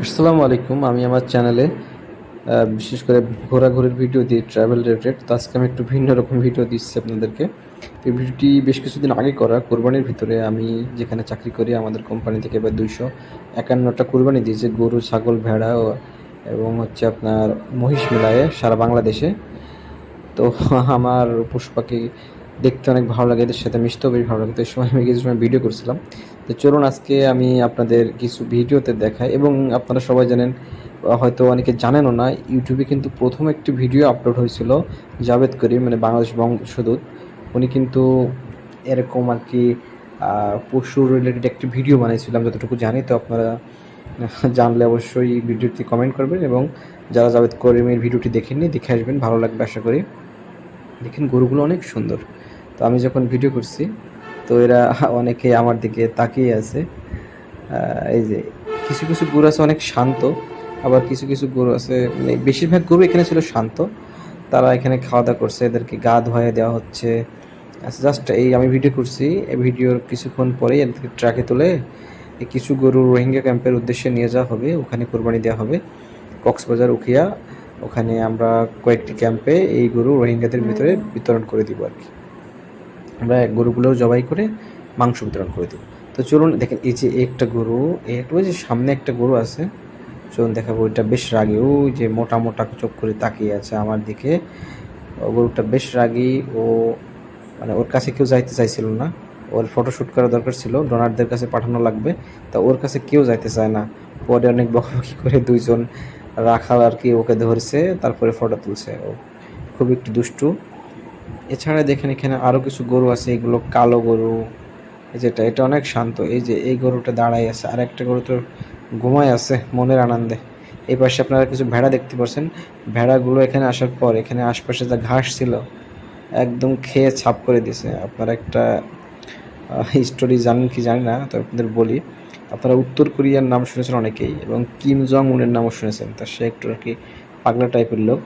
আসসালামু আলাইকুম, আমি আমার চ্যানেলে বিশেষ করে ঘোরাঘুরির ভিডিও দিই ট্রাভেল রিলেটেড তো আজকে আমি একটু ভিন্ন রকম ভিডিও দিচ্ছি আপনাদেরকে। তো এই ভিডিওটি বেশ কিছুদিন আগে করা, কোরবানির ভিতরে আমি যেখানে চাকরি করি, আমাদের কোম্পানি থেকে এবার দুইশো একান্নটা কোরবানি দিয়েছে, গরু, ছাগল, ভেড়া এবং হচ্ছে আপনার মহিষ মিলায়ে সারা বাংলাদেশে। তো আমার পশু পাখি দেখতে অনেক ভালো লাগে, এদের সাথে মিশতেও বেশ ভালো লাগে। তো এই সময় আমি কিছু সময় ভিডিও করছিলাম। তো চলুন আজকে আমি আপনাদের কিছু ভিডিওতে দেখাই এবং আপনারা সবাই জানেন হয়তো অনেকে জানেনও না, ইউটিউবে কিন্তু প্রথম একটি ভিডিও আপলোড হয়েছিল জাভেদ করিম মানে বাংলাদেশ বংশদূত। উনি কিন্তু এরকম আর কি পশু রিলেটেড একটি ভিডিও বানিয়েছিলাম, যতটুকু জানি। তো আপনারা জানলে অবশ্যই ভিডিওটি কমেন্ট করবেন এবং যারা জাভেদ করিমের ভিডিওটি দেখেননি, দেখে আসবেন, ভালো লাগবে আশা করি। দেখেন গরুগুলো অনেক সুন্দর। তো আমি যখন ভিডিও করছি, তো এরা অনেকে আমার দিকে তাকিয়ে আছে। এই যে কিছু কিছু গরু আছে অনেক শান্ত, আবার কিছু কিছু গরু আছে মানে বেশিরভাগ গরু এখানে ছিল শান্ত। তারা এখানে খাওয়া দাওয়া করছে, এদেরকে গা ধোয়া দেওয়া হচ্ছে। আচ্ছা জাস্ট এই আমি ভিডিও করছি, এই ভিডিওর কিছুক্ষণ পরেই এদেরকে ট্রাকে তুলে কিছু গরু রোহিঙ্গা ক্যাম্পের উদ্দেশ্যে নিয়ে যাওয়া হবে, ওখানে কোরবানি দেওয়া হবে। কক্সবাজার, উখিয়া ওখানে আমরা কয়েকটি ক্যাম্পে এই গরু রোহিঙ্গাদের ভিতরে বিতরণ করে দিব আর কি। আমরা গরুগুলোও জবাই করে মাংস বিতরণ করে দিব। তো চলুন দেখেন এই যে একটা গরু একটা ওই যে সামনে একটা গরু আছে। চলুন দেখাবো ওইটা বেশ রাগী। ওই যে মোটা মোটা চোখ করে তাকিয়ে আছে আমার দিকে। ও গরুটা বেশ রাগী। ও মানে ওর কাছে কেউ যাইতে চাইছিল না। ওর ফটোশ্যুট করা দরকার ছিল। ডোনারদের কাছে পাঠানো লাগবে। তা ওর কাছে কেউ যাইতে চায় না। পরে অনেক বকাবকি করে দুইজন রাখাল আর কি ওকে ধরছে, তারপরে ফটো তুলছে ও। খুব একটু দুষ্টু। এছাড়া দেখেন এখানে আরও কিছু গরু আছে, এগুলো কালো গরু যেটা, এটা অনেক শান্ত। এই যে, এই গরুটা দাঁড়াই আছে। আর একটা গরু তো ঘুমায় আছে, মনের আনন্দে। এই পাশে আপনারা কিছু ভেড়া দেখতে পাচ্ছেন। ভেড়াগুলো এখানে আসার পর, এখানে আশপাশে যা ঘাস ছিল, একদম খেয়ে ছাপ করে দিছে আপনারা একটা স্টোরি জানেন কি জানি না, তো আপনাদের বলি। আপনারা উত্তর কোরিয়ার নাম শুনেছেন অনেকেই এবং কিম জং উনের নামও শুনেছেন। তা সে একটু আর কি পাগলা টাইপের লোক।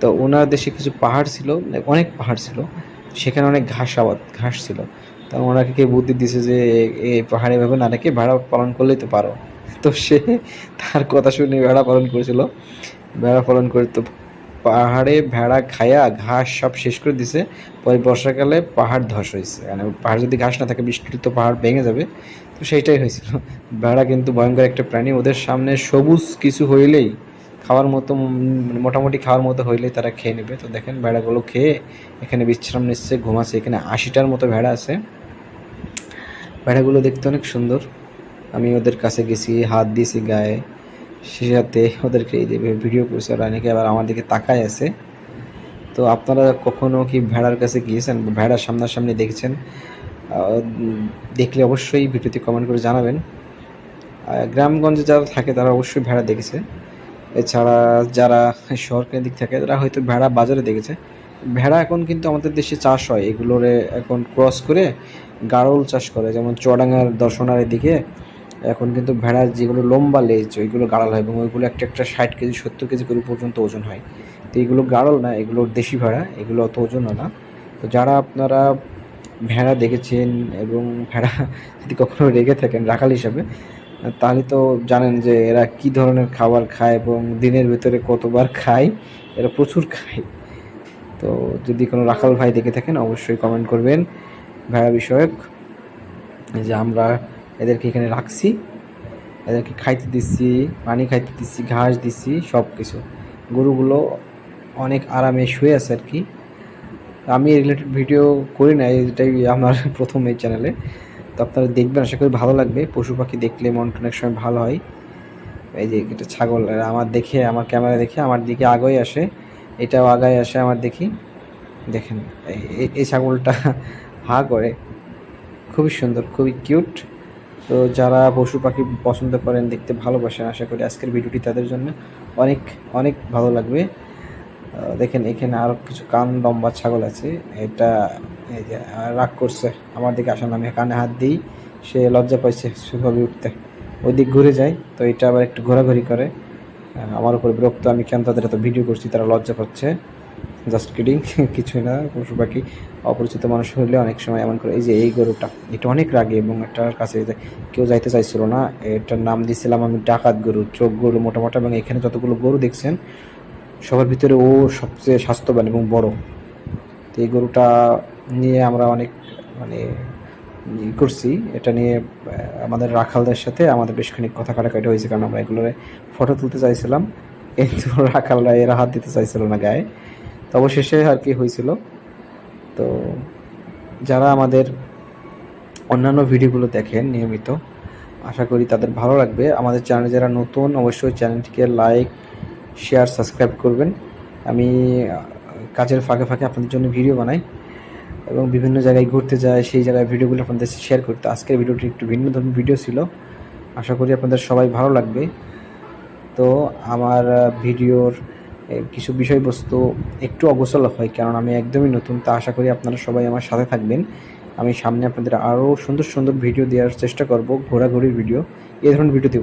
তো ওনার দেশে কিছু পাহাড় ছিল অনেক পাহাড় ছিল, সেখানে অনেক ঘাস আবাদ, ঘাস ছিল। তা ওনাকে কে বুদ্ধি দিছে যে এই পাহাড়ে ভাবে না রেখে ভেড়া পালন করলেই তো পারো। তো সে তার কথা শুনে ভেড়া পালন করেছিল। ভেড়া পালন করে তো পাহাড়ে ভেড়া খায়া ঘাস সব শেষ করে দিছে। পরে বর্ষাকালে পাহাড় ধস হয়েছে। মানে পাহাড় যদি ঘাস না থাকে বৃষ্টিতে তো পাহাড় ভেঙে যাবে। তো সেইটাই হয়েছিল। ভেড়া কিন্তু ভয়ঙ্কর একটা প্রাণী। ওদের সামনে সবুজ কিছু হইলেই, খাওয়ার মতো মানে মোটামুটি খাওয়ার মতো হইলেই তারা খেয়ে নেবে। তো দেখেন ভেড়াগুলো খেয়ে এখানে বিশ্রাম নিচ্ছে, ঘুমাচ্ছে। এখানে আশিটার মতো ভেড়া আছে। ভেড়াগুলো দেখতে অনেক সুন্দর। আমি ওদের কাছে গেছি, হাত দিয়েছি গায়ে। সে সাথে ওদেরকে এই যে ভিডিও করছে, ওরা অনেকে আবার আমার দিকে তাকায় আছে। তো আপনারা কখনো কি ভেড়ার কাছে গিয়েছেন? ভেড়ার সামনাসামনি দেখেছেন? দেখলে অবশ্যই ভিডিওতে কমেন্ট করে জানাবেন। গ্রামগঞ্জে যারা থাকে, তারা অবশ্যই ভেড়া দেখেছে। এছাড়া যারা শহর দিক থাকে, তারা হয়তো ভেড়া বাজারে দেখেছে। ভেড়া এখন কিন্তু আমাদের দেশে চাষ হয়। এগুলোরে এখন ক্রস করে গাড়ল চাষ করে। যেমন চুয়াডাঙ্গার দর্শনার দিকে এখন কিন্তু ভেড়ার যেগুলো লম্বা লেজ, ওইগুলো গাড়াল হয় এবং ওইগুলো একটা একটা ষাট কেজি, সত্তর কেজি করে পর্যন্ত ওজন হয়। তো এগুলো গাড়ল না, এগুলো দেশি ভেড়া, এগুলো অত ওজন হয় না। তো যারা আপনারা ভেড়া দেখেছেন এবং ভেড়া যদি কখনো রেগে থাকেন রাখাল হিসাবে, তাহলে তো জানেন যে এরা কি ধরনের খাবার খায় এবং দিনের ভিতরে কতবার খায়, এরা প্রচুর খায়। তো যদি কোনো রাখাল ভাই দেখে থাকেন, অবশ্যই কমেন্ট করবেন। ভেড়া বিষয়ক যে আমরা এদেরকে এখানে রাখছি, এদেরকে খাইতে দিচ্ছি, পানি খাইতে দিচ্ছি, ঘাস দিচ্ছি সব কিছু গরুগুলো অনেক আরামে শুয়ে আছে আর কি। আমি রিলেটেড ভিডিও করি না এটাই আমার প্রথম এই চ্যানেলে তো আপনারা দেখবেন, আশা করি ভালো লাগবে। পশু পাখি দেখলে মনটা অনেক সময় ভালো হয়। এই যে এটা ছাগল আমার দেখে, আমার ক্যামেরা দেখে, আমার দিকে আগে আসে। এটাও আগায় আসে আমার দেখি। দেখেন, এই- ছাগলটা হা করে। খুবই সুন্দর, খুবই কিউট তো যারা পশু পাখি পছন্দ করেন, দেখতে ভালোবাসেন, আশা করি আজকের ভিডিওটি তাদের জন্য অনেক অনেক ভালো লাগবে। দেখেন, এখানে আরও কিছু কান লম্বা ছাগল আছে। এটা এই যে রাগ করছে। আমার দিকে আসার আমি কানে হাত দিই, সে লজ্জা পাইছে সেভাবে উঠতে। ওই দিক ঘুরে যায়, তো এটা আবার একটু ঘোরাঘুরি করে। আমার উপর বিরক্ত, আমি কেন তাদের এত ভিডিও করছি, তারা লজ্জা পাচ্ছে। জাস্ট কিডিং কিছুই না পশু পাখি অপরিচিত মানুষ হলে অনেক সময় এমন করে, এই যে, এই গরুটা, এটা অনেক রাগে এবং এটার কাছে কেউ যাইতে চাইছিল না, এটার নাম দিয়েছিলাম আমি ডাকাত গরু, চোখ গরু মোটা মোটা এবং এখানে যতগুলো গরু দেখছেন সবার ভিতরে ও সবচেয়ে স্বাস্থ্যবান এবং বড়। তো এই গরুটা নিয়ে আমরা অনেক মানে ই করছি। এটা নিয়ে আমাদের রাখালদের সাথে আমাদের বেশ খানিক কথা কাটাকাটি হয়েছে কারণ আমরা এগুলোর ফটো তুলতে চাইছিলাম। কিন্তু রাখালরা এরা হাত দিতে চাইছিল না গায়ে। তো অবশেষে আর কি হয়েছিল। তো যারা আমাদের অন্যান্য ভিডিওগুলো দেখেন নিয়মিত, আশা করি তাদের ভালো লাগবে। আমাদের চ্যানেলে যারা নতুন, অবশ্যই চ্যানেলটিকে লাইক শেয়ার সাবস্ক্রাইব করবেন। আমি কাজের ফাঁকে ফাঁকে আপনাদের জন্য ভিডিও বানাই এবং বিভিন্ন জায়গায় ঘুরতে যায় সেই জায়গায় ভিডিওগুলো আপনাদের শেয়ার করতে আজকের ভিডিওটি একটু ভিন্ন ধরনের ভিডিও ছিল। আশা করি আপনাদের সবাই ভালো লাগবে। তো আমার ভিডিওর কিছু বিষয়বস্তু একটু অগোছল হয়, কারণ আমি একদমই নতুন। তা আশা করি আপনারা সবাই আমার সাথে থাকবেন। আমি সামনে আপনাদের আরও সুন্দর সুন্দর ভিডিও দেওয়ার চেষ্টা করব, ঘোরাঘুরির ভিডিও এই ধরনের ভিডিও দেবো।